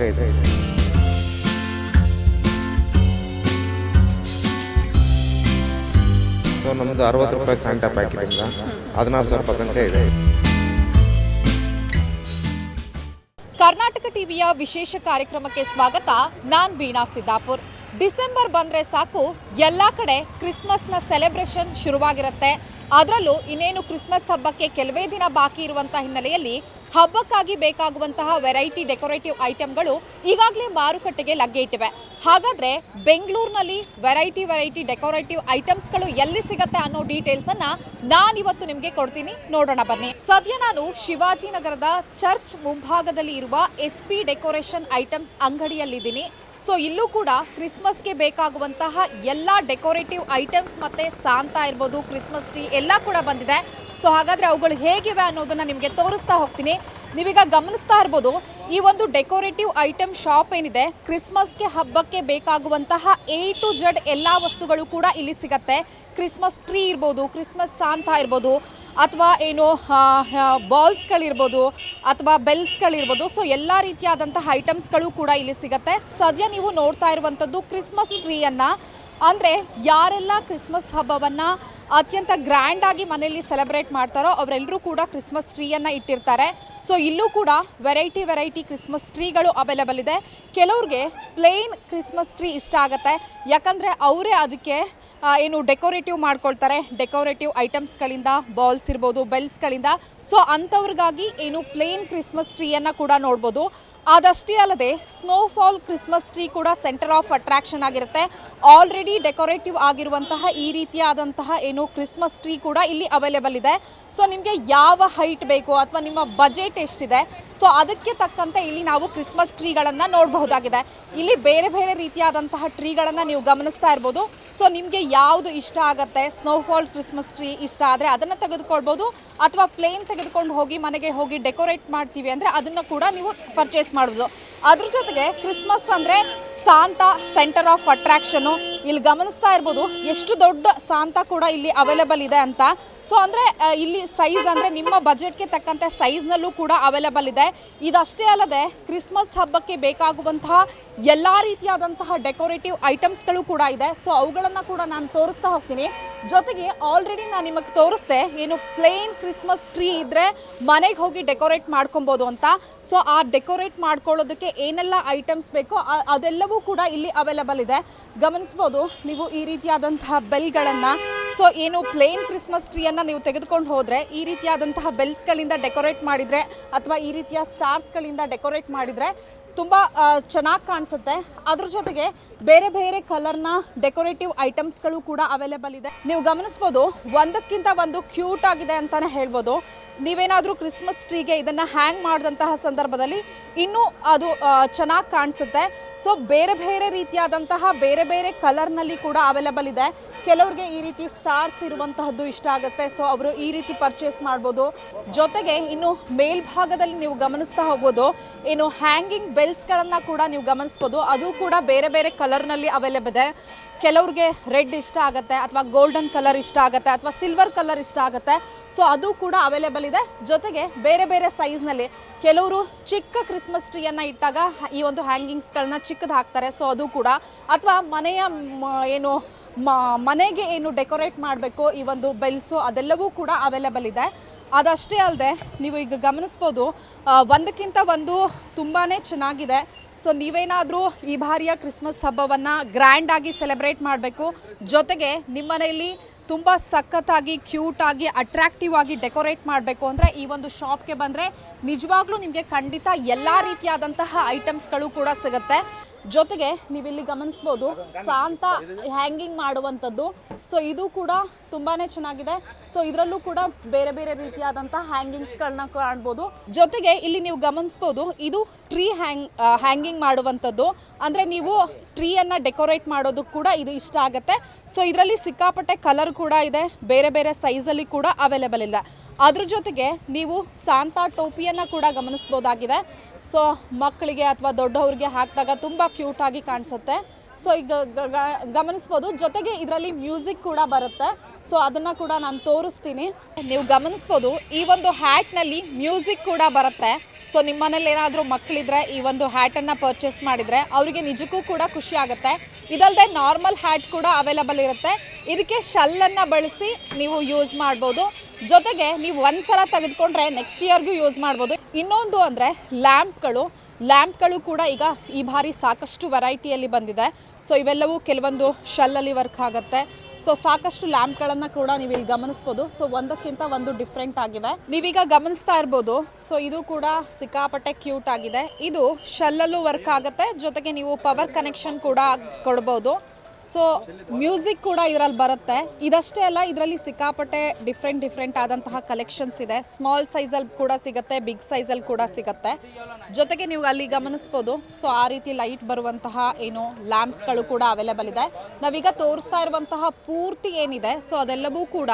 ತನಕ ಇದೆ ಸೊ ನಮ್ಮದು ಅರವತ್ತು ರೂಪಾಯಿ ಸ್ಯಾಂಟಾ ಪ್ಯಾಕೆಟಿಂದ ಹದಿನಾರು ಸಾವಿರ ತನಕ ಇದೆ. ಕರ್ನಾಟಕ ಟಿವಿಯ ವಿಶೇಷ ಕಾರ್ಯಕ್ರಮಕ್ಕೆ ಸ್ವಾಗತ ನಾನ್ ವೀಣಾ ಸಿದ್ದಾಪುರ್. ಡಿಸೆಂಬರ್ ಬಂದ್ರೆ ಸಾಕು, ಎಲ್ಲ ಕಡೆ ಕ್ರಿಸ್ಮಸ್ನ ಸೆಲೆಬ್ರೇಷನ್ ಶುರುವಾಗಿರುತ್ತೆ. ಅದರಲ್ಲೂ ಇನ್ನೇನು ಕ್ರಿಸ್ಮಸ್ ಹಬ್ಬಕ್ಕೆ ಕೆಲವೇ ದಿನ ಬಾಕಿ ಇರುವಂತಹ ಹಿನ್ನೆಲೆಯಲ್ಲಿ ಹಬ್ಬಕ್ಕಾಗಿ ಬೇಕಾಗುವಂತಹ ವೆರೈಟಿ ಡೆಕೋರೇಟಿವ್ ಐಟಮ್ಗಳು ಈಗಾಗಲೇ ಮಾರುಕಟ್ಟೆಗೆ ಲಗ್ಗೆ ಇಟ್ಟಿವೆ. ಹಾಗಾದ್ರೆ ಬೆಂಗಳೂರಿನಲ್ಲಿ ವೆರೈಟಿ ವೆರೈಟಿ ಡೆಕೋರೇಟಿವ್ ಐಟಮ್ಸ್ಗಳು ಎಲ್ಲಿ ಸಿಗತ್ತೆ ಅನ್ನೋ ಡೀಟೇಲ್ಸ್ ಅನ್ನ ನಾನಿವತ್ತು ನಿಮಗೆ ಕೊಡ್ತೀನಿ. ನೋಡೋಣ ಬನ್ನಿ. ಸದ್ಯ ನಾನು ಶಿವಾಜಿನಗರದ ಚರ್ಚ್ ಮುಂಭಾಗದಲ್ಲಿ ಇರುವ ಎಸ್ ಪಿ ಡೆಕೋರೇಷನ್ ಐಟಮ್ಸ್ ಅಂಗಡಿಯಲ್ಲಿದ್ದೀನಿ. ಸೊ ಇಲ್ಲೂ ಕೂಡ ಕ್ರಿಸ್ಮಸ್ಗೆ ಬೇಕಾಗುವಂತಹ ಎಲ್ಲ ಡೆಕೋರೇಟಿವ್ ಐಟಮ್ಸ್ ಮತ್ತೆ ಸಾಂತಾ ಇರ್ಬೋದು ಕ್ರಿಸ್ಮಸ್ ಟ್ರೀ ಎಲ್ಲ ಕೂಡ ಬಂದಿದೆ. ಸೊ ಹಾಗಾದರೆ ಅವುಗಳು ಹೇಗಿವೆ ಅನ್ನೋದನ್ನು ನಿಮಗೆ ತೋರಿಸ್ತಾ ಹೋಗ್ತೀನಿ. ನೀವೀಗ ಗಮನಿಸ್ತಾ ಇರ್ಬೋದು, ಈ ಒಂದು ಡೆಕೋರೇಟಿವ್ ಐಟಮ್ ಶಾಪ್ ಏನಿದೆ, ಕ್ರಿಸ್ಮಸ್ಗೆ ಹಬ್ಬಕ್ಕೆ ಬೇಕಾಗುವಂತಹ ಎ ಟು ಜಡ್ ಎಲ್ಲ ವಸ್ತುಗಳು ಕೂಡ ಇಲ್ಲಿ ಸಿಗತ್ತೆ. ಕ್ರಿಸ್ಮಸ್ ಟ್ರೀ ಇರ್ಬೋದು, ಕ್ರಿಸ್ಮಸ್ ಸಾಂತ ಇರ್ಬೋದು, ಅಥವಾ ಏನು ಬಾಲ್ಸ್ಗಳಿರ್ಬೋದು, ಅಥವಾ ಬೆಲ್ಸ್ಗಳಿರ್ಬೋದು, ಸೊ ಎಲ್ಲ ರೀತಿಯಾದಂತಹ ಐಟಮ್ಸ್ಗಳು ಕೂಡ ಇಲ್ಲಿ ಸಿಗತ್ತೆ. ಸದ್ಯ ನೀವು ನೋಡ್ತಾ ಇರುವಂಥದ್ದು ಕ್ರಿಸ್ಮಸ್ ಟ್ರೀಯನ್ನು. ಅಂದರೆ ಯಾರೆಲ್ಲ ಕ್ರಿಸ್ಮಸ್ ಹಬ್ಬವನ್ನು ಅತ್ಯಂತ ಗ್ರ್ಯಾಂಡ್ ಆಗಿ ಮನೆಯಲ್ಲಿ ಸೆಲೆಬ್ರೇಟ್ ಮಾಡ್ತಾರೋ ಅವರೆಲ್ಲರೂ ಕೂಡ ಕ್ರಿಸ್ಮಸ್ ಟ್ರೀಯನ್ನು ಇಟ್ಟಿರ್ತಾರೆ. ಸೊ ಇಲ್ಲೂ ಕೂಡ ವೆರೈಟಿ ವೆರೈಟಿ ಕ್ರಿಸ್ಮಸ್ ಟ್ರೀಗಳು ಅವೈಲೇಬಲ್ ಇದೆ. ಕೆಲವ್ರಿಗೆ ಪ್ಲೇನ್ ಕ್ರಿಸ್ಮಸ್ ಟ್ರೀ ಇಷ್ಟ ಆಗುತ್ತೆ. ಯಾಕಂದರೆ ಅವರೇ ಅದಕ್ಕೆ ಏನು ಡೆಕೋರೇಟಿವ್ ಮಾಡ್ಕೊಳ್ತಾರೆ. ಡೆಕೋರೇಟಿವ್ ಐಟಮ್ಸ್ಗಳಿಂದ ಬಾಲ್ಸ್ ಇರ್ಬೋದು ಬೆಲ್ಸ್ಗಳಿಂದ ಸೊ ಅಂಥವ್ರಿಗಾಗಿ ಏನು ಪ್ಲೇನ್ ಕ್ರಿಸ್ಮಸ್ ಟ್ರೀಯನ್ನು ಕೂಡ ನೋಡ್ಬೋದು. ಅದಷ್ಟೇ ಅಲ್ಲದೆ ಸ್ನೋಫಾಲ್ ಕ್ರಿಸ್ಮಸ್ ಟ್ರೀ ಕೂಡ ಸೆಂಟರ್ ಆಫ್ ಅಟ್ರಾಕ್ಷನ್ ಆಗಿರುತ್ತೆ. ಆಲ್ರೆಡಿ ಡೆಕೋರೇಟಿವ್ ಆಗಿರುವಂತಹ ಈ ರೀತಿಯಾದಂತಹ ಏನು ಕ್ರಿಸ್ಮಸ್ ಟ್ರೀ ಕೂಡ ಇಲ್ಲಿ ಅವೈಲೇಬಲ್ ಇದೆ. ಸೊ ನಿಮಗೆ ಯಾವ ಹೈಟ್ ಬೇಕು ಅಥವಾ ನಿಮ್ಮ ಬಜೆಟ್ ಎಷ್ಟಿದೆ? ಸೊ ಅದಕ್ಕೆ ತಕ್ಕಂತೆ ಇಲ್ಲಿ ನಾವು ಕ್ರಿಸ್ಮಸ್ ಟ್ರೀಗಳನ್ನು ನೋಡಬಹುದಾಗಿದೆ. ಇಲ್ಲಿ ಬೇರೆ ಬೇರೆ ರೀತಿಯಾದಂತಹ ಟ್ರೀಗಳನ್ನು ನೀವು ಗಮನಿಸ್ತಾ ಇರ್ಬೋದು. ಸೊ ನಿಮಗೆ ಯಾವುದು ಇಷ್ಟ ಆಗುತ್ತೆ? ಸ್ನೋಫಾಲ್ ಕ್ರಿಸ್ಮಸ್ ಟ್ರೀ ಇಷ್ಟ ಆದರೆ ಅದನ್ನು ತೆಗೆದುಕೊಳ್ಬೋದು, ಅಥವಾ ಪ್ಲೇನ್ ತೆಗೆದುಕೊಂಡು ಹೋಗಿ ಮನೆಗೆ ಹೋಗಿ ಡೆಕೋರೇಟ್ ಮಾಡ್ತೀವಿ ಅಂದರೆ ಅದನ್ನು ಕೂಡ ನೀವು ಪರ್ಚೇಸ್ ಮಾಡ್ಬೋದು. ಅದ್ರ ಜೊತೆಗೆ ಕ್ರಿಸ್ಮಸ್ ಅಂದರೆ ಸಾಂತ ಸೆಂಟರ್ ಆಫ್ ಅಟ್ರಾಕ್ಷನು ಇಲ್ಲಿ ಗಮನಿಸ್ತಾ ಇರ್ಬೋದು ಎಷ್ಟು ದೊಡ್ಡ ಸಾಂತಾ ಕೂಡ ಇಲ್ಲಿ ಅವೈಲೇಬಲ್ ಇದೆ ಅಂತ. ಸೊ ಅಂದರೆ ಇಲ್ಲಿ ಸೈಜ್ ಅಂದರೆ ನಿಮ್ಮ ಬಜೆಟ್ಗೆ ತಕ್ಕಂತೆ ಸೈಜ್ನಲ್ಲೂ ಕೂಡ ಅವೈಲೇಬಲ್ ಇದೆ. ಇದಷ್ಟೇ ಅಲ್ಲದೆ ಕ್ರಿಸ್ಮಸ್ ಹಬ್ಬಕ್ಕೆ ಬೇಕಾಗುವಂತಹ ಎಲ್ಲ ರೀತಿಯಾದಂತಹ ಡೆಕೋರೇಟಿವ್ ಐಟಮ್ಸ್ಗಳು ಕೂಡ ಇದೆ. ಸೊ ಅವುಗಳನ್ನು ಕೂಡ ನಾನು ತೋರಿಸ್ತಾ ಹೋಗ್ತೀನಿ. ಜೊತೆಗೆ ಆಲ್ರೆಡಿ ನಾನು ನಿಮಗೆ ತೋರಿಸ್ದೆ ಏನು ಪ್ಲೇನ್ ಕ್ರಿಸ್ಮಸ್ ಟ್ರೀ ಇದ್ದರೆ ಮನೆಗೆ ಹೋಗಿ ಡೆಕೋರೇಟ್ ಮಾಡ್ಕೊಬೋದು ಅಂತ. ಸೊ ಆ ಡೆಕೋರೇಟ್ ಮಾಡ್ಕೊಳ್ಳೋದಕ್ಕೆ ಏನೆಲ್ಲ ಐಟಮ್ಸ್ ಬೇಕೋ ಅದೆಲ್ಲವೂ ಕೂಡ ಇಲ್ಲಿ ಅವೈಲೇಬಲ್ ಇದೆ. ಗಮನಿಸ್ಬೋದು? ನೀವು ಈ ರೀತಿಯಾದಂತಹ ಬೆಲ್ಗಳನ್ನು, ಸೊ ಏನು ಪ್ಲೇನ್ ಕ್ರಿಸ್ಮಸ್ ಟ್ರೀಯನ್ನು ನೀವು ತೆಗೆದುಕೊಂಡು ಹೋದರೆ, ಈ ರೀತಿಯಾದಂತಹ ಬೆಲ್ಸ್ಗಳಿಂದ ಡೆಕೋರೇಟ್ ಮಾಡಿದರೆ ಅಥವಾ ಈ ರೀತಿಯ ಸ್ಟಾರ್ಸ್ಗಳಿಂದ ಡೆಕೋರೇಟ್ ಮಾಡಿದರೆ ತುಂಬ ಚೆನ್ನಾಗಿ ಕಾಣಿಸುತ್ತೆ. ಅದ್ರ ಜೊತೆಗೆ ಬೇರೆ ಬೇರೆ ಕಲರ್ನ ಡೆಕೋರೇಟಿವ್ ಐಟಮ್ಸ್ಗಳು ಕೂಡ ಅವೈಲೇಬಲ್ ಇದೆ. ನೀವು ಗಮನಿಸ್ಬೋದು, ಒಂದಕ್ಕಿಂತ ಒಂದು ಕ್ಯೂಟ್ ಆಗಿದೆ ಅಂತಲೇ ಹೇಳ್ಬೋದು. ನೀವೇನಾದರೂ ಕ್ರಿಸ್ಮಸ್ ಟ್ರೀಗೆ ಇದನ್ನು ಹ್ಯಾಂಗ್ ಮಾಡಿದಂತಹ ಸಂದರ್ಭದಲ್ಲಿ ಇನ್ನೂ ಅದು ಚೆನ್ನಾಗಿ ಕಾಣಿಸುತ್ತೆ. ಸೊ ಬೇರೆ ಬೇರೆ ರೀತಿಯಾದಂತಹ ಬೇರೆ ಬೇರೆ ಕಲರ್ನಲ್ಲಿ ಕೂಡ ಅವೈಲೇಬಲ್ ಇದೆ. ಕೆಲವ್ರಿಗೆ ಈ ರೀತಿ ಸ್ಟಾರ್ಸ್ ಇರುವಂತಹದ್ದು ಇಷ್ಟ ಆಗುತ್ತೆ. ಸೊ ಅವರು ಈ ರೀತಿ ಪರ್ಚೇಸ್ ಮಾಡ್ಬೋದು. ಜೊತೆಗೆ ಇನ್ನು ಮೇಲ್ಭಾಗದಲ್ಲಿ ನೀವು ಗಮನಿಸ್ತಾ ಹೋಗ್ಬೋದು, ಏನು ಹ್ಯಾಂಗಿಂಗ್ ಬೆಲ್ಸ್ಗಳನ್ನು ಕೂಡ ನೀವು ಗಮನಿಸ್ಬೋದು. ಅದು ಕೂಡ ಬೇರೆ ಬೇರೆ ಕಲರ್ನಲ್ಲಿ ಅವೈಲೇಬಲ್ ಇದೆ. ಕೆಲವ್ರಿಗೆ ರೆಡ್ ಇಷ್ಟ ಆಗುತ್ತೆ, ಅಥವಾ ಗೋಲ್ಡನ್ ಕಲರ್ ಇಷ್ಟ ಆಗುತ್ತೆ, ಅಥವಾ ಸಿಲ್ವರ್ ಕಲರ್ ಇಷ್ಟ ಆಗುತ್ತೆ. ಸೊ ಅದು ಕೂಡ ಅವೈಲೇಬಲ್ ಇದೆ. ಜೊತೆಗೆ ಬೇರೆ ಬೇರೆ ಸೈಜ್ನಲ್ಲಿ ಕೆಲವರು ಚಿಕ್ಕ ಕ್ರಿಸ್ಮಸ್ ಟ್ರೀಯನ್ನು ಇಟ್ಟಾಗ ಈ ಒಂದು ಹ್ಯಾಂಗಿಂಗ್ಸ್ಗಳನ್ನ ಚಿಕ್ಕದು ಹಾಕ್ತಾರೆ. ಸೊ ಅದು ಕೂಡ. ಅಥವಾ ಮನೆಯ ಏನು ಮನೆಗೆ ಏನು ಡೆಕೋರೇಟ್ ಮಾಡಬೇಕು, ಈ ಒಂದು ಬೆಲ್ಸು ಅದೆಲ್ಲವೂ ಕೂಡ ಅವೈಲೇಬಲ್ ಇದೆ. ಅದಷ್ಟೇ ಅಲ್ಲದೆ ನೀವು ಈಗ ಗಮನಿಸ್ಬೋದು ಒಂದಕ್ಕಿಂತ ಒಂದು ತುಂಬಾ ಚೆನ್ನಾಗಿದೆ. ಸೊ ನೀವೇನಾದರೂ ಈ ಬಾರಿಯ ಕ್ರಿಸ್ಮಸ್ ಹಬ್ಬವನ್ನು ಗ್ರ್ಯಾಂಡಾಗಿ ಸೆಲೆಬ್ರೇಟ್ ಮಾಡಬೇಕು. ಜೊತೆಗೆ ನಿಮ್ಮ ಮನೆಯಲ್ಲಿ ತುಂಬ ಸಖತ್ತಾಗಿ ಕ್ಯೂಟಾಗಿ ಅಟ್ರಾಕ್ಟಿವ್ ಆಗಿ ಡೆಕೋರೇಟ್ ಮಾಡಬೇಕು ಅಂದರೆ ಈ ಒಂದು ಶಾಪ್ಗೆ ಬಂದರೆ ನಿಜವಾಗ್ಲೂ ನಿಮಗೆ ಖಂಡಿತ ಎಲ್ಲ ರೀತಿಯಾದಂತಹ ಐಟಮ್ಸ್ಗಳು ಕೂಡ ಸಿಗುತ್ತೆ. ಜೊತೆಗೆ ನೀವಿಲ್ಲಿ ಗಮನಿಸ್ಬೋದು ಸಾಂತ ಹ್ಯಾಂಗಿಂಗ್ ಮಾಡುವಂಥದ್ದು. ಸೊ ಇದು ಕೂಡ ತುಂಬಾ ಚೆನ್ನಾಗಿದೆ. ಸೊ ಇದರಲ್ಲೂ ಕೂಡ ಬೇರೆ ಬೇರೆ ರೀತಿಯಾದಂಥ ಹ್ಯಾಂಗಿಂಗ್ಸ್ಗಳನ್ನ ಕಾಣ್ಬೋದು. ಜೊತೆಗೆ ಇಲ್ಲಿ ನೀವು ಗಮನಿಸ್ಬೋದು, ಇದು ಟ್ರೀ ಹ್ಯಾಂಗ್ ಹ್ಯಾಂಗಿಂಗ್ ಮಾಡುವಂಥದ್ದು. ಅಂದರೆ ನೀವು ಟ್ರೀಯನ್ನು ಡೆಕೋರೇಟ್ ಮಾಡೋದು ಕೂಡ ಇದು ಇಷ್ಟ ಆಗುತ್ತೆ. ಸೊ ಇದರಲ್ಲಿ ಸಿಕ್ಕಾಪಟ್ಟೆ ಕಲರ್ ಕೂಡ ಇದೆ. ಬೇರೆ ಬೇರೆ ಸೈಜಲ್ಲಿ ಕೂಡ ಅವೈಲೇಬಲ್ ಇದೆ ಅದ್ರ ಜೊತೆಗೆ ನೀವು ಸಾಂತಾ ಟೋಪಿಯನ್ನು ಕೂಡ ಗಮನಿಸ್ಬೋದಾಗಿದೆ. ಸೊ ಮಕ್ಕಳಿಗೆ ಅಥವಾ ದೊಡ್ಡವ್ರಿಗೆ ಹಾಕಿದಾಗ ತುಂಬ ಕ್ಯೂಟಾಗಿ ಕಾಣಿಸುತ್ತೆ. ಸೊ ಈಗ ಗಮನಿಸ್ಬೋದು. ಜೊತೆಗೆ ಇದರಲ್ಲಿ ಮ್ಯೂಸಿಕ್ ಕೂಡ ಬರುತ್ತೆ. ಸೊ ಅದನ್ನು ಕೂಡ ನಾನು ತೋರಿಸ್ತೀನಿ. ನೀವು ಗಮನಿಸ್ಬೋದು, ಈ ಒಂದು ಹ್ಯಾಟ್ನಲ್ಲಿ ಮ್ಯೂಸಿಕ್ ಕೂಡ ಬರುತ್ತೆ. ಸೊ ನಿಮ್ಮ ಮನೇಲಿ ಏನಾದರೂ ಮಕ್ಕಳಿದ್ರೆ ಈ ಒಂದು ಹ್ಯಾಟನ್ನು ಪರ್ಚೇಸ್ ಮಾಡಿದರೆ ಅವರಿಗೆ ನಿಜಕ್ಕೂ ಕೂಡ ಖುಷಿ ಆಗುತ್ತೆ. ಇದಲ್ಲದೆ ನಾರ್ಮಲ್ ಹ್ಯಾಟ್ ಕೂಡ ಅವೈಲಬಲ್ ಇರುತ್ತೆ. ಇದಕ್ಕೆ ಶಲ್ಲನ್ನು ಬಳಸಿ ನೀವು ಯೂಸ್ ಮಾಡ್ಬೋದು. ಜೊತೆಗೆ ನೀವು ಒಂದ್ಸಲ ತೆಗೆದುಕೊಂಡ್ರೆ ನೆಕ್ಸ್ಟ್ ಇಯರ್ಗೂ ಯೂಸ್ ಮಾಡ್ಬೋದು. ಇನ್ನೊಂದು ಅಂದರೆ ಲ್ಯಾಂಪ್ಗಳು. ಲ್ಯಾಂಪ್ಗಳು ಕೂಡ ಈಗ ಈ ಬಾರಿ ಸಾಕಷ್ಟು ವೆರೈಟಿಯಲ್ಲಿ ಬಂದಿದೆ. ಸೊ ಇವೆಲ್ಲವೂ ಕೆಲವೊಂದು ಶಲ್ಲಲ್ಲಿ ವರ್ಕ್ ಆಗುತ್ತೆ. ಸೊ ಸಾಕಷ್ಟು ಲ್ಯಾಂಪ್ಗಳನ್ನು ಕೂಡ ನೀವು ಇಲ್ಲಿ ಗಮನಿಸ್ಬೋದು. ಸೊ ಒಂದಕ್ಕಿಂತ ಒಂದು ಡಿಫ್ರೆಂಟ್ ಆಗಿವೆ. ನೀವೀಗ ಗಮನಿಸ್ತಾ ಇರ್ಬೋದು. ಸೊ ಇದು ಕೂಡ ಸಿಕ್ಕಾಪಟ್ಟೆ ಕ್ಯೂಟ್ ಆಗಿದೆ. ಇದು ಶಲ್ಲಲ್ಲೂ ವರ್ಕ್ ಆಗುತ್ತೆ. ಜೊತೆಗೆ ನೀವು ಪವರ್ ಕನೆಕ್ಷನ್ ಕೂಡ ಕೊಡ್ಬೋದು. ಸೊ ಮ್ಯೂಸಿಕ್ ಕೂಡ ಇದರಲ್ಲಿ ಬರುತ್ತೆ. ಇದಷ್ಟೇ ಅಲ್ಲ, ಇದರಲ್ಲಿ ಸಿಕ್ಕಾಪಟ್ಟೆ ಡಿಫ್ರೆಂಟ್ ಡಿಫ್ರೆಂಟ್ ಆದಂತಹ ಕಲೆಕ್ಷನ್ಸ್ ಇದೆ. ಸ್ಮಾಲ್ ಸೈಜಲ್ಲಿ ಕೂಡ ಸಿಗುತ್ತೆ ಬಿಗ್ ಸೈಜಲ್ಲಿ ಕೂಡ ಸಿಗುತ್ತೆ. ಜೊತೆಗೆ ನೀವು ಅಲ್ಲಿ ಗಮನಿಸ್ಬೋದು. ಸೊ ಆ ರೀತಿ ಲೈಟ್ ಬರುವಂತಹ ಏನು ಲ್ಯಾಂಪ್ಸ್ಗಳು ಕೂಡ ಅವೈಲೇಬಲ್ ಇದೆ. ನಾವೀಗ ತೋರಿಸ್ತಾ ಇರುವಂತಹ ಪೂರ್ತಿ ಏನಿದೆ ಸೊ ಅದೆಲ್ಲವೂ ಕೂಡ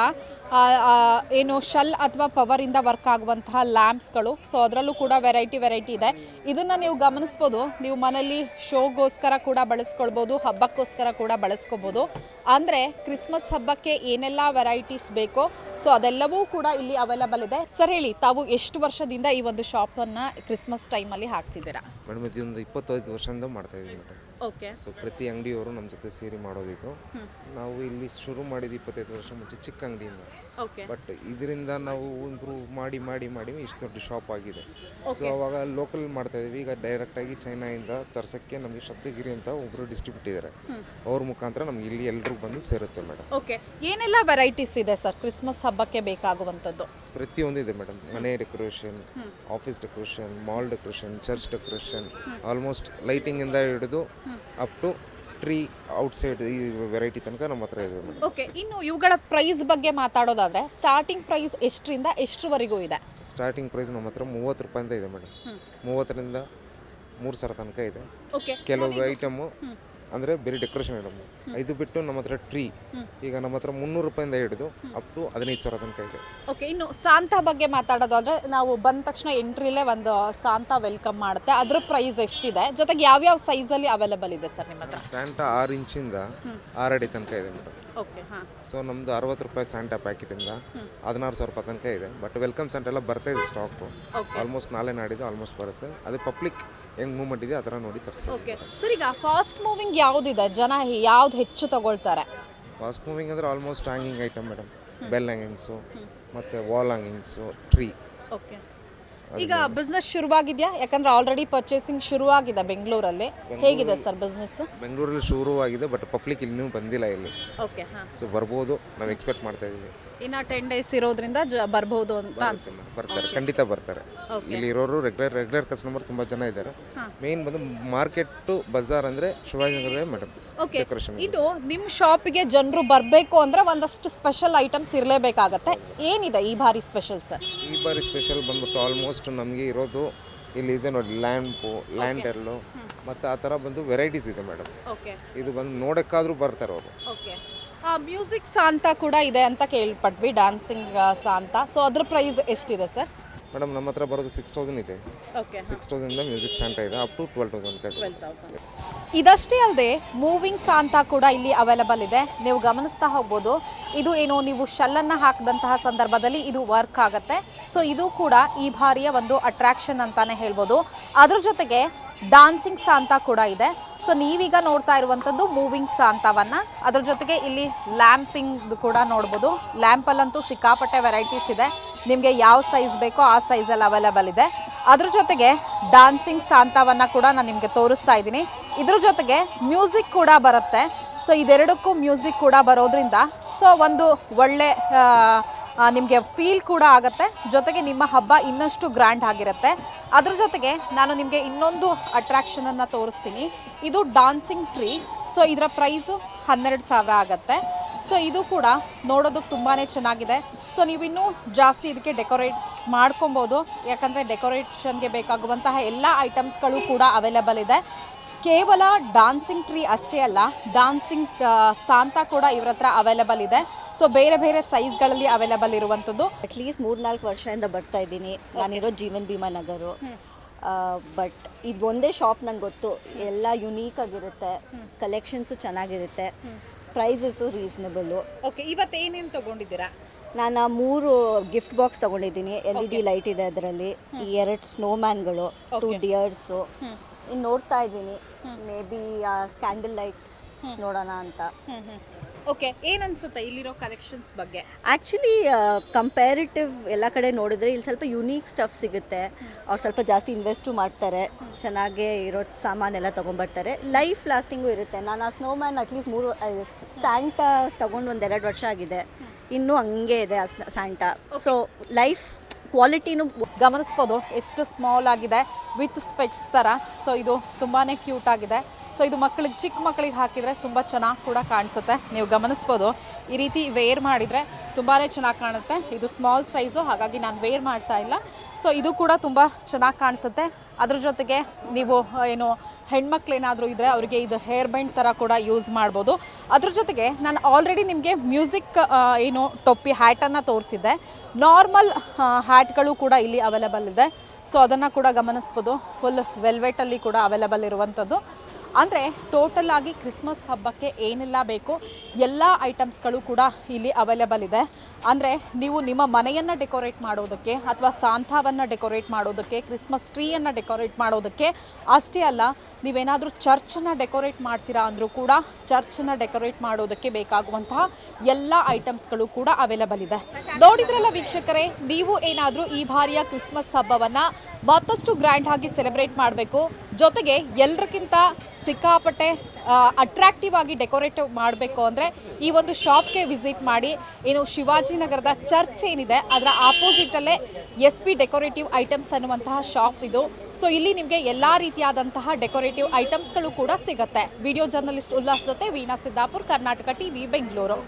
ಏನು ಶಲ್ ಅಥವಾ ಪವರಿಂದ ವರ್ಕ್ ಆಗುವಂತಹ ಲ್ಯಾಂಪ್ಸ್ಗಳು ಸೊ ಅದರಲ್ಲೂ ಕೂಡ ವೆರೈಟಿ ವೆರೈಟಿ ಇದೆ. ಇದನ್ನು ನೀವು ಗಮನಿಸ್ಬೋದು. ನೀವು ಮನೇಲಿ ಶೋಗೋಸ್ಕರ ಕೂಡ ಬಳಸ್ಕೊಳ್ಬೋದು, ಹಬ್ಬಕ್ಕೋಸ್ಕರ ಕೂಡ ಬಳಸ್ಕೋಬೋದು. ಅಂದರೆ ಕ್ರಿಸ್ಮಸ್ ಹಬ್ಬಕ್ಕೆ ಏನೆಲ್ಲ ವೆರೈಟೀಸ್ ಬೇಕೋ ಸೊ ಅದೆಲ್ಲವೂ ಕೂಡ ಇಲ್ಲಿ ಅವೈಲಬಲ್ ಇದೆ. ಸರ್ ಹೇಳಿ, ತಾವು ಎಷ್ಟು ವರ್ಷದಿಂದ ಈ ಒಂದು ಶಾಪನ್ನು ಕ್ರಿಸ್ಮಸ್ ಟೈಮಲ್ಲಿ ಹಾಕ್ತಿದ್ದೀರಾ? ಮೇಡಮ್ ಇದೊಂದು ಇಪ್ಪತ್ತೈದು ವರ್ಷದಿಂದ ಮಾಡ್ತಾ ಇದ್ದೀವಿ ಮೇಡಮ್ ಓಕೆ ಸೊ ಪ್ರತಿ ಅಂಗಡಿಯವರು ನಮ್ಮ ಜೊತೆ ಸೇರಿ ಮಾಡೋದಿತ್ತು ನಾವು ಇಲ್ಲಿ ಶುರು ಮಾಡಿದ ಇಪ್ಪತ್ತೈದು ವರ್ಷ ಮುಂಚೆ ಚಿಕ್ಕ ಅಂಗಡಿಯಿಂದ. ಓಕೆ ಬಟ್ ಇದರಿಂದ ನಾವು ಇಂಪ್ರೂವ್ ಮಾಡಿ ಮಾಡಿ ಮಾಡಿ ಇಷ್ಟು ದೊಡ್ಡ ಶಾಪ್ ಆಗಿದೆ. ಸೊ ಅವಾಗ ಲೋಕಲ್ ಮಾಡ್ತಾ ಇದೀವಿ. ಈಗ ಡೈರೆಕ್ಟಾಗಿ ಚೈನಾಯಿಂದ ತರ್ಸಕ್ಕೆ ನಮಗೆ ಶಬ್ದಗಿರಿ ಅಂತ ಒಬ್ಬರು ಡಿಸ್ಟ್ರಿಬ್ಯೂಟ್ ಇದ್ದಾರೆ ಅವ್ರ ಮುಖಾಂತರ ನಮ್ಗೆ ಇಲ್ಲಿ ಎಲ್ಲರೂ ಬಂದು ಸೇರುತ್ತೆ ಮೇಡಮ್ ಓಕೆ ಏನೆಲ್ಲ ವೆರೈಟೀಸ್ ಇದೆ ಸರ್ ಕ್ರಿಸ್ಮಸ್ ಹಬ್ಬಕ್ಕೆ ಬೇಕಾಗುವಂಥದ್ದು. ಪ್ರತಿಯೊಂದು ಇದೆ ಮೇಡಮ್ ಮನೆ decoration office decoration mall decoration church decoration almost ಲೈಟಿಂಗಿಂದ ಹಿಡಿದು ಅಪ್ ಟು ಟ್ರೀ ಔಟ್ಸೈಡ್ ಈ ವೆರೈಟಿ ತನಕ ನಮ್ಮ ಹತ್ರ ಇದೆ ಮೇಡಮ್. ಓಕೆ ಇನ್ನು ಇವುಗಳ ಪ್ರೈಸ್ ಬಗ್ಗೆ ಮಾತಾಡೋದಾದ್ರೆ ಸ್ಟಾರ್ಟಿಂಗ್ ಪ್ರೈಸ್ ಎಷ್ಟರಿಂದ ಎಷ್ಟರವರೆಗೂ ಇದೆ? ಸ್ಟಾರ್ಟಿಂಗ್ ಪ್ರೈಸ್ ನಮ್ಮ ಹತ್ರ ಮೂವತ್ತು ರೂಪಾಯಿಂದ ಇದೆ ಮೇಡಮ್. ಮೂವತ್ತರಿಂದ ಮೂರು ಸಾವಿರ ತನಕ ಇದೆ. ಓಕೆ ಕೆಲವು ಐಟಮು ಅಂದರೆ ಬೇರೆ ಡೆಕೋರೇಷನ್ ಐಟಮ್ ಇದು ಬಿಟ್ಟು ನಮ್ಮ ಹತ್ರ ಟ್ರೀ ಈಗ ನಮ್ಮ ಹತ್ರ ಮುನ್ನೂರು ರೂಪಾಯಿಂದ ಹಿಡಿದು ಅಪ್ ಟು ಹದಿನೈದು ಸಾವಿರ ತನಕ ಇದೆ. ಓಕೆ ಇನ್ನು ಸಾಂತ ಬಗ್ಗೆ ಮಾತಾಡೋದಾದ್ರೆ ನಾವು ಬಂದ ತಕ್ಷಣ ಎಂಟ್ರಿಲೇ ಒಂದು ಸಾಂತ ವೆಲ್ಕಮ್ ಮಾಡುತ್ತೆ. ಅದ್ರ ಪ್ರೈಸ್ ಎಷ್ಟಿದೆ? ಜೊತೆಗೆ ಯಾವ್ಯಾವ ಸೈಜಲ್ಲಿ ಅವೈಲೇಬಲ್ ಇದೆ ಸರ್ ನಿಮ್ಮ ಹತ್ರ? ಸ್ಯಾಂಟಾ ಆರು ಇಂಚಿಂದ ಆರು ಅಡಿ ತನಕ ಇದೆ ಮೇಡಮ್. ಓಕೆ ಹಾಂ. ಸೊ ನಮ್ದು ಅರವತ್ತು ರೂಪಾಯಿ ಸ್ಯಾಂಟಾ ಪ್ಯಾಕೆಟಿಂದ ಹದಿನಾರು ಸಾವಿರ ರೂಪಾಯಿ ತನಕ ಇದೆ. ಬಟ್ ವೆಲ್ಕಮ್ ಸ್ಯಾಂಟ್ ಎಲ್ಲ ಬರ್ತಾ ಇದೆ ಸ್ಟಾಕು ಆಲ್ಮೋಸ್ಟ್ ನಾಳೆ ನಾಡಿದ್ದು ಆಲ್ಮೋಸ್ಟ್ ಬರುತ್ತೆ. ಅದು ಪಬ್ಲಿಕ್ ಹೆಂಗ್ ಮೂವ್ಮೆಂಟ್ ಇದೆ ಆ ಥರ ನೋಡಿ ಓಕೆ ಸರ್ ಈಗ ಫಾಸ್ಟ್ ಮೂವಿಂಗ್ ಯಾವುದಿದೆ? ಜನ ಯಾವ್ದು ಹೆಚ್ಚು ತಗೊಳ್ತಾರೆ? ಫಾಸ್ಟ್ ಮೂವಿಂಗ್ ಅಂದ್ರೆ almost hanging item madam bell hangings ಮತ್ತು ವಾಲ್ ಹ್ಯಾಂಗಿಂಗ್ಸು ಟ್ರೀ ಓಕೆ ಈಗ ಬಿಸ್ನೆಸ್ ಶುರುವಾಗಿದೆಯಾ? ಯಾಕಂದ್ರೆ ಆಲ್ರೆಡಿ ಪರ್ಚೇಸಿಂಗ್ ಶುರುವಾಗಿದೆ ಬೆಂಗಳೂರಲ್ಲಿ. ಹೇಗಿದೆ ಸರ್ ಬಿಸ್ನೆಸ್ ಬೆಂಗಳೂರಲ್ಲಿ ಶುರುವಾಗಿದೆ ಬಟ್ ಪಬ್ಲಿಕ್ ಇನ್ನೂ ಬಂದಿಲ್ಲ ಇಲ್ಲಿ. ಓಕೆ ಹಾಂ. ಸೊ ಬರ್ಬೋದು. ನಾವು ಎಕ್ಸ್ಪೆಕ್ಟ್ ಮಾಡ್ತಾ ಇದ್ದೀವಿ. ಇನ್ನು ಟೆನ್ ಡೇಸ್ ಇರೋದ್ರಿಂದ ಜ ಬರ್ಬೋದು ಅಂತ ಅನ್ಸುತ್ತೆ. ಬರ್ತಾರೆ. ಖಂಡಿತ ಬರ್ತಾರೆ. ಇಲ್ಲಿ ಇರೋರು ರೆಗ್ಯುಲರ್ ರೆಗ್ಯುಲರ್ ಕಸ್ಟಮರ್ ತುಂಬ ಜನ ಇದ್ದಾರೆ. ಮೇನ್ ಬಂದು ಮಾರ್ಕೆಟ್ ಬಜಾರ್ ಅಂದ್ರೆ ಶಿವಾಜಿನಗರ ಮೇಡಮ್ ಓಕೆ ಡೆಕೋರೇಷನ್ ಇದು ನಿಮ್ಮ ಶಾಪಿಗೆ ಜನರು ಬರಬೇಕು ಅಂದ್ರೆ ಒಂದಷ್ಟು ಸ್ಪೆಷಲ್ ಐಟಮ್ಸ್ ಇರಲೇಬೇಕಾಗತ್ತೆ. ಏನಿದೆ ಈ ಬಾರಿ ಸ್ಪೆಷಲ್ ಸರ್ ಈ ಬಾರಿ ಸ್ಪೆಷಲ್ ಬಂದ್ಬಿಟ್ಟು ಆಲ್ಮೋಸ್ಟ್ ನಮಗೆ ಇರೋದು ಇಲ್ಲಿ ಇದೆ ನೋಡಿ ಲ್ಯಾಂಪು ಲ್ಯಾಂಡರ್ಲು ಮತ್ತು ಆ ಥರ ಬಂದು ವೆರೈಟೀಸ್ ಇದೆ ಮೇಡಮ್ ಓಕೆ ಇದು ಬಂದು ನೋಡೋಕ್ಕಾದ್ರೂ ಬರ್ತಾರೆ ಅವರು ಓಕೆ ಮ್ಯೂಸಿಕ್ ಸಾಂತ ಕೂಡ ಇದೆ ಅಂತ ಕೇಳ್ಪಟ್ವಿ ಡ್ಯಾನ್ಸಿಂಗ್ ಸಾಂತ ಸೊ ಅದ್ರ ಪ್ರೈಸ್ ಎಷ್ಟಿದೆ ಸರ್ ಮೇಡಮ್ ನಮ್ಮ ಹತ್ರ ಬರೋದು ಸಿಕ್ಸ್ ತೌಸಂಡ್ ಇದೆ. ಓಕೆ ಸಿಕ್ಸ್ ತೌಸಂಡಿಂದ ಮ್ಯೂಸಿಕ್ ಸ್ಯಾಂಟ ಇದೆ up to twelve thousand twelve thousand ಇದಷ್ಟೇ ಅಲ್ಲದೆ ಮೂವಿಂಗ್ ಸಾಂತ ಕೂಡ ಇಲ್ಲಿ ಅವೈಲಬಲ್ ಇದೆ. ನೀವು ಗಮನಿಸ್ತಾ ಹೋಗ್ಬೋದು ಇದು ಏನು ನೀವು ಶಲ್ಲನ್ನು ಹಾಕಿದಂತಹ ಸಂದರ್ಭದಲ್ಲಿ ಇದು ವರ್ಕ್ ಆಗುತ್ತೆ. ಸೊ ಇದು ಕೂಡ ಈ ಬಾರಿಯ ಒಂದು ಅಟ್ರಾಕ್ಷನ್ ಅಂತಾನೆ ಹೇಳ್ಬೋದು. ಅದ್ರ ಜೊತೆಗೆ ಡಾನ್ಸಿಂಗ್ ಸಾಂತ ಕೂಡ ಇದೆ. ಸೊ ನೀವೀಗ ನೋಡ್ತಾ ಇರುವಂಥದ್ದು ಮೂವಿಂಗ್ ಸಾಂತವನ್ನ ಅದ್ರ ಜೊತೆಗೆ ಇಲ್ಲಿ ಲ್ಯಾಂಪಿಂಗ್ ಕೂಡ ನೋಡ್ಬೋದು. ಲ್ಯಾಂಪಲ್ಲಂತೂ ಸಿಕ್ಕಾಪಟ್ಟೆ ವೆರೈಟೀಸ್ ಇದೆ. ನಿಮಗೆ ಯಾವ ಸೈಜ್ ಬೇಕೋ ಆ ಸೈಜಲ್ಲಿ ಅವೈಲೇಬಲ್ ಇದೆ. ಅದ್ರ ಜೊತೆಗೆ ಡಾನ್ಸಿಂಗ್ ಸಾಂತವನ್ನ ಕೂಡ ನಾನು ನಿಮಗೆ ತೋರಿಸ್ತಾ ಇದ್ದೀನಿ. ಇದ್ರ ಜೊತೆಗೆ ಮ್ಯೂಸಿಕ್ ಕೂಡ ಬರುತ್ತೆ. ಸೊ ಇದೆರಡಕ್ಕೂ ಮ್ಯೂಸಿಕ್ ಕೂಡ ಬರೋದ್ರಿಂದ ಸೊ ಒಂದು ಒಳ್ಳೆ ನಿಮಗೆ ಫೀಲ್ ಕೂಡ ಆಗುತ್ತೆ. ಜೊತೆಗೆ ನಿಮ್ಮ ಹಬ್ಬ ಇನ್ನಷ್ಟು ಗ್ರ್ಯಾಂಡ್ ಆಗಿರುತ್ತೆ. ಅದ್ರ ಜೊತೆಗೆ ನಾನು ನಿಮಗೆ ಇನ್ನೊಂದು ಅಟ್ರಾಕ್ಷನನ್ನು ತೋರಿಸ್ತೀನಿ. ಇದು ಡಾನ್ಸಿಂಗ್ ಟ್ರೀ ಸೊ ಇದರ ಪ್ರೈಸು ಹನ್ನೆರಡು ಸಾವಿರ ಆಗುತ್ತೆ. ಸೊ ಇದು ಕೂಡ ನೋಡೋದಕ್ಕೆ ತುಂಬಾ ಚೆನ್ನಾಗಿದೆ. ಸೊ ನೀವಿನ್ನೂ ಇನ್ನೂ ಜಾಸ್ತಿ ಇದಕ್ಕೆ ಡೆಕೋರೇಟ್ ಮಾಡ್ಕೊಬೋದು. ಯಾಕಂದರೆ ಡೆಕೋರೇಷನ್ಗೆ ಬೇಕಾಗುವಂತಹ ಎಲ್ಲ ಐಟಮ್ಸ್ಗಳು ಕೂಡ ಅವೈಲೇಬಲ್ ಇದೆ. ಕೇವಲ ಡಾನ್ಸಿಂಗ್ ಟ್ರೀ ಅಷ್ಟೇ ಅಲ್ಲ ಡಾನ್ಸಿಂಗ್ ಸಾಂತ ಕೂಡ ಇವ್ರ ಹತ್ರ ಅವೈಲೇಬಲ್ ಇದೆ. ಸೊ ಬೇರೆ ಬೇರೆ ಸೈಜ್ಗಳಲ್ಲಿ ಅವೈಲೇಬಲ್ ಇರುವಂಥದ್ದು ಅಟ್ಲೀಸ್ಟ್ ಮೂರ್ನಾಲ್ಕು ವರ್ಷದಿಂದ ಬರ್ತಾ ಇದ್ದೀನಿ. ನಾನಿರೋ ಜೀವನ್ ಭೀಮಾ ನಗರು. ಬಟ್ ಇದು ಒಂದೇ ಶಾಪ್ ನಂಗೆ ಗೊತ್ತು. ಎಲ್ಲ ಯುನೀಕ್ ಆಗಿರುತ್ತೆ. ಕಲೆಕ್ಷನ್ಸು ಚೆನ್ನಾಗಿರುತ್ತೆ. ಪ್ರೈಸಸ್ಸು ರೀಸನಬಲ್ಲು ಓಕೆ ಇವತ್ತು ಏನೇನು ತಗೊಂಡಿದ್ದೀರಾ? ನಾನು ಆ ಮೂರು ಗಿಫ್ಟ್ ಬಾಕ್ಸ್ ತಗೊಂಡಿದ್ದೀನಿ. ಎಲ್ ಇ ಡಿ ಲೈಟ್ ಇದೆ ಅದರಲ್ಲಿ. ಈ ಎರಡು ಸ್ನೋ ಮ್ಯಾನ್ಗಳು ಟೂ ಡಿಯರ್ಸು ಇನ್ನು ನೋಡ್ತಾ ಇದ್ದೀನಿ. ಮೇ ಬಿ ಕ್ಯಾಂಡಲ್ ಲೈಟ್ ನೋಡೋಣ ಅಂತ. ಓಕೆ ಏನನ್ಸುತ್ತೆ ಇಲ್ಲಿರೋ ಕಲೆಕ್ಷನ್ಸ್ ಬಗ್ಗೆ? ಆ್ಯಕ್ಚುಲಿ ಕಂಪ್ಯಾರಿಟಿವ್ ಎಲ್ಲ ಕಡೆ ನೋಡಿದ್ರೆ ಇಲ್ಲಿ ಸ್ವಲ್ಪ ಯುನೀಕ್ ಸ್ಟಫ್ ಸಿಗುತ್ತೆ. ಅವ್ರು ಸ್ವಲ್ಪ ಜಾಸ್ತಿ ಇನ್ವೆಸ್ಟು ಮಾಡ್ತಾರೆ. ಚೆನ್ನಾಗೇ ಇರೋ ಸಾಮಾನೆಲ್ಲ ತೊಗೊಂಬರ್ತಾರೆ ಲೈಫ್ ಲಾಸ್ಟಿಂಗು ಇರುತ್ತೆ. ನಾನು ಆ ಸ್ನೋ ಮ್ಯಾನ್ ಅಟ್ಲೀಸ್ಟ್ ಮೂರು ಸ್ಯಾಂಟ ತೊಗೊಂಡು ಒಂದೆರಡು ವರ್ಷ ಆಗಿದೆ. ಇನ್ನೂ ಹಂಗೆ ಇದೆ ಸ್ಯಾಂಟಾ ಸೊ ಲೈಫ್ ಕ್ವಾಲಿಟಿನೂ ಗಮನಿಸ್ಬೋದು ಎಷ್ಟು ಸ್ಮಾಲ್ ಆಗಿದೆ ವಿತ್ ಸ್ಪೆಕ್ಸ್ ಥರ. ಸೊ ಇದು ತುಂಬಾ ಕ್ಯೂಟ್ ಆಗಿದೆ. ಸೊ ಇದು ಮಕ್ಕಳಿಗೆ ಚಿಕ್ಕ ಮಕ್ಕಳಿಗೆ ಹಾಕಿದರೆ ತುಂಬ ಚೆನ್ನಾಗಿ ಕೂಡ ಕಾಣಿಸುತ್ತೆ. ನೀವು ಗಮನಿಸ್ಬೋದು ಈ ರೀತಿ ವೇರ್ ಮಾಡಿದರೆ ತುಂಬಾ ಚೆನ್ನಾಗಿ ಕಾಣುತ್ತೆ. ಇದು ಸ್ಮಾಲ್ ಸೈಜು ಹಾಗಾಗಿ ನಾನು ವೇರ್ ಮಾಡ್ತಾ ಇಲ್ಲ. ಸೊ ಇದು ಕೂಡ ತುಂಬ ಚೆನ್ನಾಗಿ ಕಾಣಿಸುತ್ತೆ. ಅದ್ರ ಜೊತೆಗೆ ನೀವು ಏನು ಹೆಣ್ಮಕ್ಳೇನಾದರೂ ಇದ್ದರೆ ಅವರಿಗೆ ಇದು ಹೇರ್ ಬ್ಯಾಂಡ್ ಥರ ಕೂಡ ಯೂಸ್ ಮಾಡ್ಬೋದು. ಅದ್ರ ಜೊತೆಗೆ ನಾನು ಆಲ್ರೆಡಿ ನಿಮಗೆ ಮ್ಯೂಸಿಕ್ ಏನು ಟೊಪ್ಪಿ ಹ್ಯಾಟನ್ನು ತೋರಿಸಿದ್ದೆ. ನಾರ್ಮಲ್ ಹ್ಯಾಟ್ಗಳು ಕೂಡ ಇಲ್ಲಿ ಅವೈಲೇಬಲ್ ಇದೆ. ಸೊ ಅದನ್ನು ಕೂಡ ಗಮನಿಸ್ಬೋದು. ಫುಲ್ ವೆಲ್ವೆಟಲ್ಲಿ ಕೂಡ ಅವೈಲೇಬಲ್ ಇರುವಂಥದ್ದು ಅಂದರೆ ಟೋಟಲ್ ಆಗಿ ಕ್ರಿಸ್ಮಸ್ ಹಬ್ಬಕ್ಕೆ ಏನೆಲ್ಲ ಬೇಕು ಎಲ್ಲ ಐಟಮ್ಸ್ಗಳು ಕೂಡ ಇಲ್ಲಿ ಅವೈಲೇಬಲ್ ಇದೆ. ಅಂದರೆ ನೀವು ನಿಮ್ಮ ಮನೆಯನ್ನು ಡೆಕೋರೇಟ್ ಮಾಡೋದಕ್ಕೆ ಅಥವಾ ಸಾಂಥಾವನ್ನು ಡೆಕೋರೇಟ್ ಮಾಡೋದಕ್ಕೆ ಕ್ರಿಸ್ಮಸ್ ಟ್ರೀಯನ್ನು ಡೆಕೋರೇಟ್ ಮಾಡೋದಕ್ಕೆ ಅಷ್ಟೇ ಅಲ್ಲ, ನೀವೇನಾದರೂ ಚರ್ಚನ್ನು ಡೆಕೋರೇಟ್ ಮಾಡ್ತೀರಾ ಅಂದರೂ ಕೂಡ ಚರ್ಚನ್ನು ಡೆಕೋರೇಟ್ ಮಾಡೋದಕ್ಕೆ ಬೇಕಾಗುವಂತಹ ಎಲ್ಲ ಐಟಮ್ಸ್ಗಳು ಕೂಡ ಅವೈಲೇಬಲ್ ಇದೆ. ನೋಡಿದ್ರಲ್ಲ ವೀಕ್ಷಕರೇ, ನೀವು ಏನಾದರೂ ಈ ಬಾರಿಯ ಕ್ರಿಸ್ಮಸ್ ಹಬ್ಬವನ್ನು ಮತ್ತಷ್ಟು ಗ್ರ್ಯಾಂಡ್ ಆಗಿ ಸೆಲೆಬ್ರೇಟ್ ಮಾಡಬೇಕು. ಜೊತೆಗೆ ಎಲ್ರಿಗಿಂತ ಸಿಕ್ಕಾಪಟ್ಟೆ ಅಟ್ರಾಕ್ಟಿವ್ ಆಗಿ ಡೆಕೋರೇಟ್ ಮಾಡಬೇಕು ಅಂದರೆ ಈ ಒಂದು ಶಾಪ್ಗೆ ವಿಸಿಟ್ ಮಾಡಿ. ಏನು ಶಿವಾಜಿನಗರದ ಚರ್ಚ್ ಏನಿದೆ, ಅದರ ಆಪೋಸಿಟಲ್ಲೇ ಎಸ್ ಪಿ ಡೆಕೋರೇಟಿವ್ ಐಟಮ್ಸ್ ಅನ್ನುವಂತಹ ಶಾಪ್ ಇದು. ಸೊ ಇಲ್ಲಿ ನಿಮಗೆ ಎಲ್ಲ ರೀತಿಯಾದಂತಹ ಡೆಕೋರೇಟಿವ್ ಐಟಮ್ಸ್ಗಳು ಕೂಡ ಸಿಗುತ್ತೆ. ವಿಡಿಯೋ ಜರ್ನಲಿಸ್ಟ್ ಉಲ್ಲಾಸ್ ಜೊತೆ ವೀಣಾ ಸಿದ್ದಾಪುರ್, ಕರ್ನಾಟಕ ಟಿವಿ ಬೆಂಗಳೂರು.